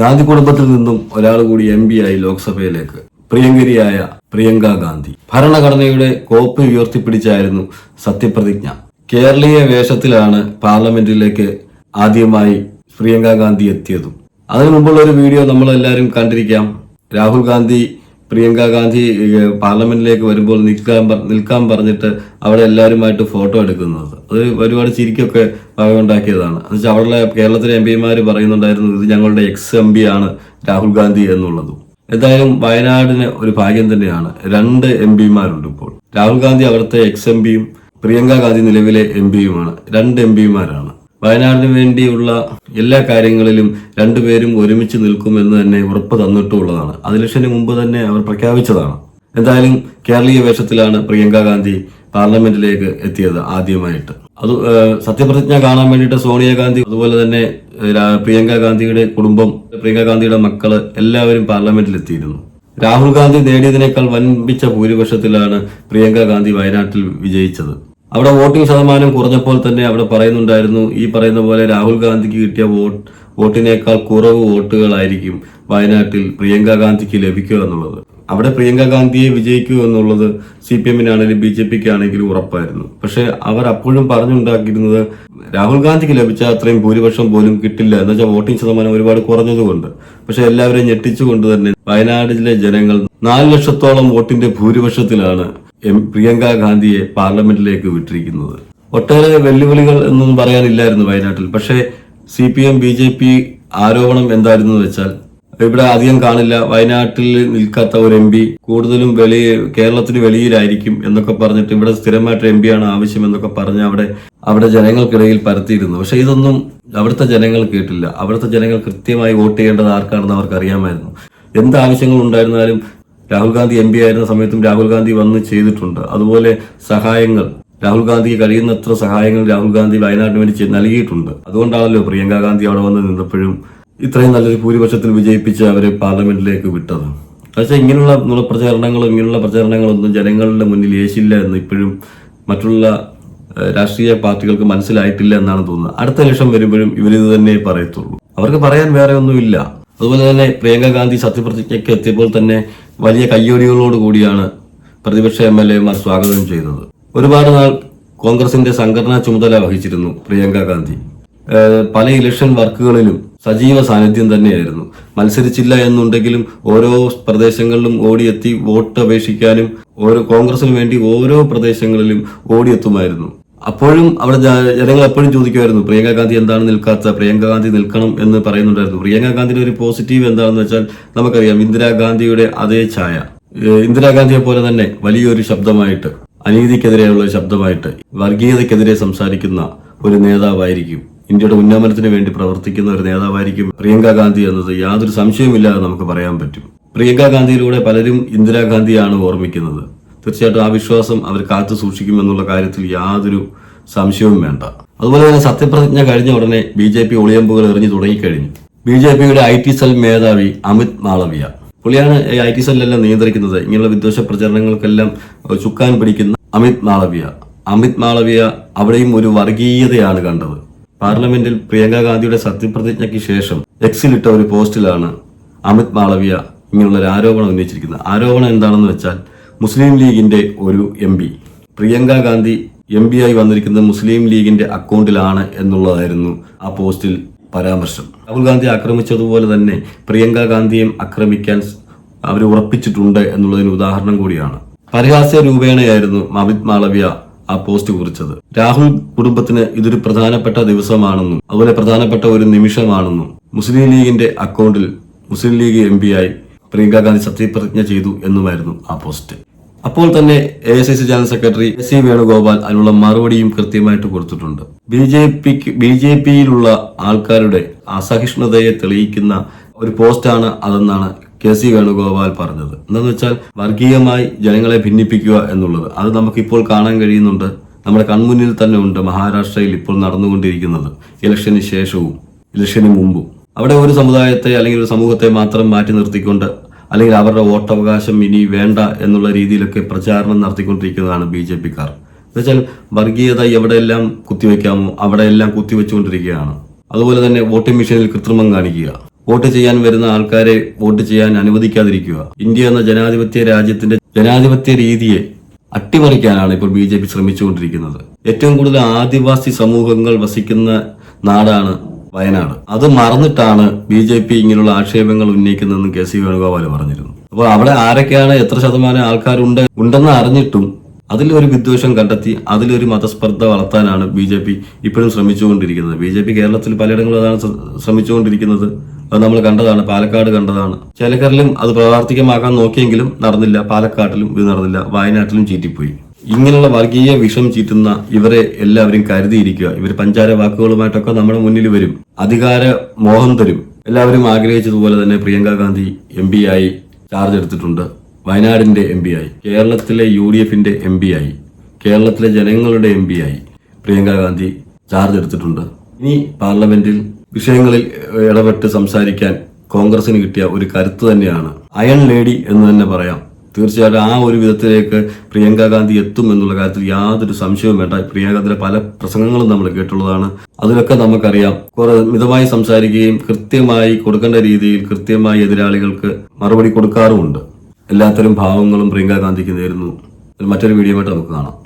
ഗാന്ധി കുടുംബത്തിൽ നിന്നും ഒരാൾ കൂടി എം ആയി ലോക്സഭയിലേക്ക്. പ്രിയങ്കരിയായ പ്രിയങ്ക ഗാന്ധി. ഭരണഘടനയുടെ കോപ്പി ഉയർത്തിപ്പിടിച്ചായിരുന്നു സത്യപ്രതിജ്ഞ. കേരളീയ വേഷത്തിലാണ് പാർലമെന്റിലേക്ക് ആദ്യമായി പ്രിയങ്ക ഗാന്ധി എത്തിയതും. അതിനു മുമ്പുള്ള ഒരു വീഡിയോ നമ്മളെല്ലാവരും കണ്ടിരിക്കാം. രാഹുൽ ഗാന്ധി പ്രിയങ്ക ഗാന്ധി പാർലമെന്റിലേക്ക് വരുമ്പോൾ നിൽക്കാൻ നിൽക്കാൻ പറഞ്ഞിട്ട് അവിടെ എല്ലാവരുമായിട്ട് ഫോട്ടോ എടുക്കുന്നത്. അത് ഒരുപാട് ചിരിക്കൊക്കെ ഉണ്ടാക്കിയതാണ് എന്നുവെച്ചാൽ അവിടെ കേരളത്തിലെ എം പിമാർ പറയുന്നുണ്ടായിരുന്നു ഇത് ഞങ്ങളുടെ എക്സ് എം പി ആണ് രാഹുൽ ഗാന്ധി എന്നുള്ളതും. എന്തായാലും വയനാടിന് ഒരു ഭാഗ്യം തന്നെയാണ്. രണ്ട് എം പിമാരുണ്ട് ഇപ്പോൾ. രാഹുൽ ഗാന്ധി അവിടുത്തെ എക്സ് എം പിയും പ്രിയങ്ക ഗാന്ധി നിലവിലെ എം പിയുമാണ്. രണ്ട് എം പിമാരാണ്. വയനാടിന് വേണ്ടിയുള്ള എല്ലാ കാര്യങ്ങളിലും രണ്ടുപേരും ഒരുമിച്ച് നിൽക്കുമെന്ന് തന്നെ ഉറപ്പ് തന്നിട്ടുള്ളതാണ്. അത് ഇലക്ഷന് മുമ്പ് തന്നെ അവർ പ്രഖ്യാപിച്ചതാണ്. എന്തായാലും കേരളീയ വേഷത്തിലാണ് പ്രിയങ്ക ഗാന്ധി പാർലമെന്റിലേക്ക് എത്തിയത് ആദ്യമായിട്ട്. അത് സത്യപ്രതിജ്ഞ കാണാൻ വേണ്ടിയിട്ട് സോണിയാഗാന്ധി അതുപോലെ തന്നെ പ്രിയങ്ക ഗാന്ധിയുടെ കുടുംബം പ്രിയങ്ക ഗാന്ധിയുടെ മക്കൾ എല്ലാവരും പാർലമെന്റിൽ എത്തിയിരുന്നു രാഹുൽ ഗാന്ധി നേടിയതിനേക്കാൾ വൻപിച്ച ഭൂരിപക്ഷത്തിലാണ് പ്രിയങ്ക ഗാന്ധി വയനാട്ടിൽ വിജയിച്ചത്. അവിടെ വോട്ടിംഗ് ശതമാനം കുറഞ്ഞപ്പോൾ തന്നെ അവിടെ പറയുന്നുണ്ടായിരുന്നു ഈ പറയുന്ന പോലെ രാഹുൽ ഗാന്ധിക്ക് കിട്ടിയ വോട്ട് വോട്ടിനേക്കാൾ കുറവ് വോട്ടുകളായിരിക്കും വയനാട്ടിൽ പ്രിയങ്ക ഗാന്ധിക്ക് ലഭിക്കുക എന്നുള്ളത്. അവിടെ പ്രിയങ്ക ഗാന്ധിയെ വിജയിക്കൂ എന്നുള്ളത് സി പി എമ്മിനാണെങ്കിലും ബി ജെ പിക്ക് ആണെങ്കിലും ഉറപ്പായിരുന്നു. പക്ഷെ അവർ അപ്പോഴും പറഞ്ഞുണ്ടാക്കിയിരുന്നത് രാഹുൽ ഗാന്ധിക്ക് ലഭിച്ച അത്രയും ഭൂരിപക്ഷം പോലും കിട്ടില്ല എന്ന് വെച്ചാൽ വോട്ടിംഗ് ശതമാനം ഒരുപാട് കുറഞ്ഞതുകൊണ്ട്. പക്ഷെ എല്ലാവരെയും ഞെട്ടിച്ചുകൊണ്ട് തന്നെ വയനാട് ജില്ലയിലെ ജനങ്ങൾ നാല് ലക്ഷത്തോളം വോട്ടിന്റെ ഭൂരിപക്ഷത്തിലാണ് എം പ്രിയങ്ക ഗാന്ധിയെ പാർലമെന്റിലേക്ക് വിട്ടിരിക്കുന്നത്. ഒട്ടേറെ വെല്ലുവിളികൾ എന്നൊന്നും പറയാനില്ലായിരുന്നു വയനാട്ടിൽ. പക്ഷേ C P M B J P ആരോപണം എന്തായിരുന്നു വെച്ചാൽ ഇവിടെ അധികം കാണില്ല. വയനാട്ടിൽ നിൽക്കാത്ത ഒരു എം പി. കൂടുതലും വെളി കേരളത്തിന് വെളിയിലായിരിക്കും എന്നൊക്കെ പറഞ്ഞിട്ട് ഇവിടെ സ്ഥിരമായിട്ട് എം ആണ് ആവശ്യം എന്നൊക്കെ പറഞ്ഞ് അവിടെ അവിടെ ജനങ്ങൾക്കിടയിൽ പരത്തിയിരുന്നു. പക്ഷെ ഇതൊന്നും അവിടുത്തെ ജനങ്ങൾ കേട്ടില്ല. അവിടുത്തെ ജനങ്ങൾ കൃത്യമായി വോട്ട് ചെയ്യേണ്ടത് ആർക്കാണെന്ന് അവർക്ക് അറിയാമായിരുന്നു എന്ത് ആവശ്യങ്ങൾ ഉണ്ടായിരുന്നാലും രാഹുൽ ഗാന്ധി എം പി ആയിരുന്ന സമയത്തും രാഹുൽ ഗാന്ധി വന്ന് ചെയ്തിട്ടുണ്ട്. അതുപോലെ സഹായങ്ങൾ. രാഹുൽ ഗാന്ധിക്ക് കഴിയുന്നത്ര സഹായങ്ങൾ രാഹുൽ ഗാന്ധി വയനാടിന് വേണ്ടി നൽകിയിട്ടുണ്ട്. അതുകൊണ്ടാണല്ലോ പ്രിയങ്ക ഗാന്ധി അവിടെ വന്ന് നിന്നപ്പോഴും ഇത്രയും നല്ലൊരു ഭൂരിപക്ഷത്തിൽ വിജയിപ്പിച്ച് അവരെ പാർലമെന്റിലേക്ക് വിട്ടത്. പക്ഷേ ഇങ്ങനെയുള്ള പ്രചാരണങ്ങളും ഇങ്ങനെയുള്ള പ്രചാരണങ്ങളൊന്നും ജനങ്ങളുടെ മുന്നിൽ യേശില്ല എന്ന് ഇപ്പോഴും മറ്റുള്ള രാഷ്ട്രീയ പാർട്ടികൾക്ക് മനസ്സിലായിട്ടില്ല എന്നാണ് തോന്നുന്നത്. അടുത്ത ലക്ഷം വരുമ്പോഴും ഇവരിത് തന്നെ പറയത്തുള്ളൂ. അവർക്ക് പറയാൻ വേറെ ഒന്നുമില്ല. അതുപോലെ തന്നെ പ്രിയങ്ക ഗാന്ധി സത്യപ്രതിജ്ഞയ്ക്ക് എത്തിയപ്പോൾ തന്നെ വലിയ കയ്യോടികളോട് കൂടിയാണ് പ്രതിപക്ഷ എം എൽ എമാർ സ്വാഗതം ചെയ്തത്. ഒരുപാട് നാൾ കോൺഗ്രസിന്റെ സംഘടനാ ചുമതല വഹിച്ചിരുന്നു പ്രിയങ്ക ഗാന്ധി. പല ഇലക്ഷൻ വർക്കുകളിലും സജീവ സാന്നിധ്യം തന്നെയായിരുന്നു. മത്സരിച്ചില്ല എന്നുണ്ടെങ്കിലും ഓരോ പ്രദേശങ്ങളിലും ഓടിയെത്തി വോട്ട് അപേക്ഷിക്കാനും ഓരോ കോൺഗ്രസിന് വേണ്ടി ഓരോ പ്രദേശങ്ങളിലും ഓടിയെത്തുമായിരുന്നു. അപ്പോഴും അവിടെ ജനങ്ങൾ എപ്പോഴും ചോദിക്കുമായിരുന്നു പ്രിയങ്ക ഗാന്ധി എന്താണ് നിൽക്കാത്ത? പ്രിയങ്ക ഗാന്ധി നിൽക്കണം എന്ന് പറയുന്നുണ്ടായിരുന്നു. പ്രിയങ്ക ഗാന്ധിയുടെ ഒരു പോസിറ്റീവ് എന്താണെന്ന് വെച്ചാൽ നമുക്കറിയാം ഇന്ദിരാഗാന്ധിയുടെ അതേ ഛായ. ഇന്ദിരാഗാന്ധിയെ പോലെ തന്നെ വലിയൊരു ശബ്ദമായിട്ട് അനീതിക്കെതിരെയുള്ള ശബ്ദമായിട്ട് വർഗീയതക്കെതിരെ സംസാരിക്കുന്ന ഒരു നേതാവായിരിക്കും ഇന്ത്യയുടെ ഉന്നമനത്തിന് വേണ്ടി പ്രവർത്തിക്കുന്ന ഒരു നേതാവായിരിക്കും പ്രിയങ്ക ഗാന്ധി എന്നത് യാതൊരു സംശയവുമില്ലാതെ നമുക്ക് പറയാൻ പറ്റും. പ്രിയങ്ക ഗാന്ധിയിലൂടെ പലരും ഇന്ദിരാഗാന്ധിയാണ് ഓർമ്മിക്കുന്നത്. തീർച്ചയായിട്ടും ആ വിശ്വാസം അവർ കാത്തു സൂക്ഷിക്കുമെന്നുള്ള കാര്യത്തിൽ യാതൊരു സംശയവും വേണ്ട. അതുപോലെ തന്നെ സത്യപ്രതിജ്ഞ കഴിഞ്ഞ ഉടനെ ബി ജെ പി ഒളിയമ്പുകൾ എറിഞ്ഞു തുടങ്ങിക്കഴിഞ്ഞു. ബി ജെ പിയുടെ ഐ ടി സെൽ മേധാവി അമിത് മാളവിയ. പുള്ളിയാണ് ഈ ഐ ടി സെല്ലെല്ലാം നിയന്ത്രിക്കുന്നത്. ഇങ്ങനെയുള്ള വിദ്വേഷ പ്രചരണങ്ങൾക്കെല്ലാം ചുക്കാൻ പിടിക്കുന്ന അമിത് മാളവിയ. അമിത് മാളവിയ അവിടെയും ഒരു വർഗീയതയാണ് കണ്ടത്. പാർലമെന്റിൽ പ്രിയങ്ക ഗാന്ധിയുടെ സത്യപ്രതിജ്ഞയ്ക്ക് ശേഷം എക്സിലിട്ട ഒരു പോസ്റ്റിലാണ് അമിത് മാളവിയ ഇങ്ങനെയുള്ള ഒരു ആരോപണം ഉന്നയിച്ചിരിക്കുന്നത്. ആരോപണം എന്താണെന്ന് വെച്ചാൽ മുസ്ലിം ലീഗിന്റെ ഒരു M P. Priyanka Gandhi M P ആയി വന്നിരിക്കുന്നത് മുസ്ലിം ലീഗിന്റെ അക്കൗണ്ടിലാണ് എന്നുള്ളതായിരുന്നു ആ പോസ്റ്റിൽ പരാമർശം. രാഹുൽ ഗാന്ധി ആക്രമിച്ചതുപോലെ തന്നെ പ്രിയങ്ക ഗാന്ധിയും ആക്രമിക്കാൻ അവർ ഉറപ്പിച്ചിട്ടുണ്ട് എന്നുള്ളതിന് ഉദാഹരണം കൂടിയാണ്. പരിഹാസ്യ രൂപേണയായിരുന്നു അമിത് മാളവ്യ ആ പോസ്റ്റ് കുറിച്ചത്. രാഹുൽ കുടുംബത്തിന് ഇതൊരു പ്രധാനപ്പെട്ട ദിവസമാണെന്നും അതുപോലെ പ്രധാനപ്പെട്ട ഒരു നിമിഷമാണെന്നും മുസ്ലിം ലീഗിന്റെ അക്കൗണ്ടിൽ മുസ്ലിം ലീഗ് എം ആയി പ്രിയങ്ക ഗാന്ധി സത്യപ്രതിജ്ഞ ചെയ്തു എന്നുമായിരുന്നു ആ പോസ്റ്റ്. അപ്പോൾ തന്നെ A S I C general secretary S C Venugopal അതിനുള്ള മറുപടിയും കൃത്യമായിട്ട് കൊടുത്തിട്ടുണ്ട്. ബി ജെ പിക്ക് ബി ജെ പിയിലുള്ള ആൾക്കാരുടെ അസഹിഷ്ണുതയെ തെളിയിക്കുന്ന ഒരു പോസ്റ്റാണ് അതെന്നാണ് കെ സി വേണുഗോപാൽ പറഞ്ഞത്. എന്താണെന്ന് വെച്ചാൽ വർഗീയമായി ജനങ്ങളെ ഭിന്നിപ്പിക്കുക എന്നുള്ളത്. അത് നമുക്കിപ്പോൾ കാണാൻ കഴിയുന്നുണ്ട്. നമ്മുടെ കൺമുന്നിൽ തന്നെ ഉണ്ട് മഹാരാഷ്ട്രയിൽ ഇപ്പോൾ നടന്നുകൊണ്ടിരിക്കുന്നത്. ഇലക്ഷന് ശേഷവും ഇലക്ഷന് മുമ്പും. അവിടെ ഒരു സമുദായത്തെ അല്ലെങ്കിൽ ഒരു സമൂഹത്തെ മാത്രം മാറ്റി നിർത്തിക്കൊണ്ട് അല്ലെങ്കിൽ അവരുടെ വോട്ടവകാശം ഇനി വേണ്ട എന്നുള്ള രീതിയിലൊക്കെ പ്രചാരണം നടത്തിക്കൊണ്ടിരിക്കുന്നതാണ് ബി ജെ പിക്കാർ. എന്നുവെച്ചാൽ വർഗീയത എവിടെയെല്ലാം കുത്തിവെക്കാമോ? അവിടെയെല്ലാം കുത്തിവെച്ചുകൊണ്ടിരിക്കുകയാണ്. അതുപോലെ തന്നെ വോട്ടിംഗ് മെഷീനിൽ കൃത്രിമം കാണിക്കുക. വോട്ട് ചെയ്യാൻ വരുന്ന ആൾക്കാരെ വോട്ട് ചെയ്യാൻ അനുവദിക്കാതിരിക്കുക. ഇന്ത്യ എന്ന ജനാധിപത്യ രാജ്യത്തിന്റെ ജനാധിപത്യ രീതിയെ അട്ടിമറിക്കാനാണ് ഇപ്പോൾ ബി ജെ പി ശ്രമിച്ചുകൊണ്ടിരിക്കുന്നത്. ഏറ്റവും കൂടുതൽ ആദിവാസി സമൂഹങ്ങൾ വസിക്കുന്ന നാടാണ് വയനാട്. അത് മറന്നിട്ടാണ് ബി ജെ പി ഇങ്ങനെയുള്ള ആക്ഷേപങ്ങൾ ഉന്നയിക്കുന്നതെന്ന് കെ സി വേണുഗോപാൽ പറഞ്ഞിരുന്നു. അപ്പോൾ അവിടെ ആരൊക്കെയാണ് എത്ര ശതമാനം ആൾക്കാരുണ്ട് ഉണ്ടെന്ന് അറിഞ്ഞിട്ടും അതിലൊരു വിദ്വേഷം കണ്ടെത്തി അതിലൊരു മതസ്പർദ്ധ വളർത്താനാണ് ബി ജെ പി ഇപ്പോഴും ശ്രമിച്ചുകൊണ്ടിരിക്കുന്നത്. ബി ജെ പി കേരളത്തിൽ പലയിടങ്ങളും അതാണ് ശ്ര- ശ്രമിച്ചുകൊണ്ടിരിക്കുന്നത്. അത് നമ്മൾ കണ്ടതാണ് പാലക്കാട് കണ്ടതാണ്. ചേലക്കറിലും അത് പ്രാവർത്തികമാക്കാൻ നോക്കിയെങ്കിലും നടന്നില്ല. പാലക്കാട്ടിലും ഇത് നടന്നില്ല. വയനാട്ടിലും ചീറ്റിപ്പോയി. ഇങ്ങനെയുള്ള വർഗീയ വിഷം ചീറ്റുന്ന ഇവരെ എല്ലാവരും കരുതിയിരിക്കുക. ഇവർ പഞ്ചാര വാക്കുകളുമായിട്ടൊക്കെ നമ്മുടെ മുന്നിൽ വരും. അധികാര മോഹം തരും. എല്ലാവരും ആഗ്രഹിച്ചതുപോലെ തന്നെ പ്രിയങ്ക ഗാന്ധി എം പി ആയി ചാർജ് എടുത്തിട്ടുണ്ട്. വയനാടിന്റെ എം പി ആയി. കേരളത്തിലെ യു ഡി എഫിന്റെ എം പി ആയി. കേരളത്തിലെ ജനങ്ങളുടെ എം പി ആയി പ്രിയങ്ക ഗാന്ധി ചാർജ് എടുത്തിട്ടുണ്ട്. ഇനി പാർലമെന്റിൽ വിഷയങ്ങളിൽ ഇടപെട്ട് സംസാരിക്കാൻ കോൺഗ്രസിന് കിട്ടിയ ഒരു കരുത്ത് തന്നെയാണ്. അയൺ ലേഡി എന്ന് തന്നെ പറയാം. തീർച്ചയായിട്ടും ആ ഒരു വിധത്തിലേക്ക് പ്രിയങ്ക ഗാന്ധി എത്തും എന്നുള്ള കാര്യത്തിൽ യാതൊരു സംശയവും വേണ്ട. പ്രിയങ്ക ഗാന്ധിയുടെ പല പ്രസംഗങ്ങളും നമ്മൾ കേട്ടുള്ളതാണ്. അതിലൊക്കെ നമുക്കറിയാം. കുറെ മിതമായി സംസാരിക്കുകയും കൃത്യമായി കൊടുക്കേണ്ട രീതിയിൽ കൃത്യമായി എതിരാളികൾക്ക് മറുപടി കൊടുക്കാറുമുണ്ട്. എല്ലാത്തരം ഭാവങ്ങളും പ്രിയങ്ക ഗാന്ധിക്ക് നേരുന്നു. മറ്റൊരു വീഡിയോ ആയിട്ട് നമുക്ക് കാണാം.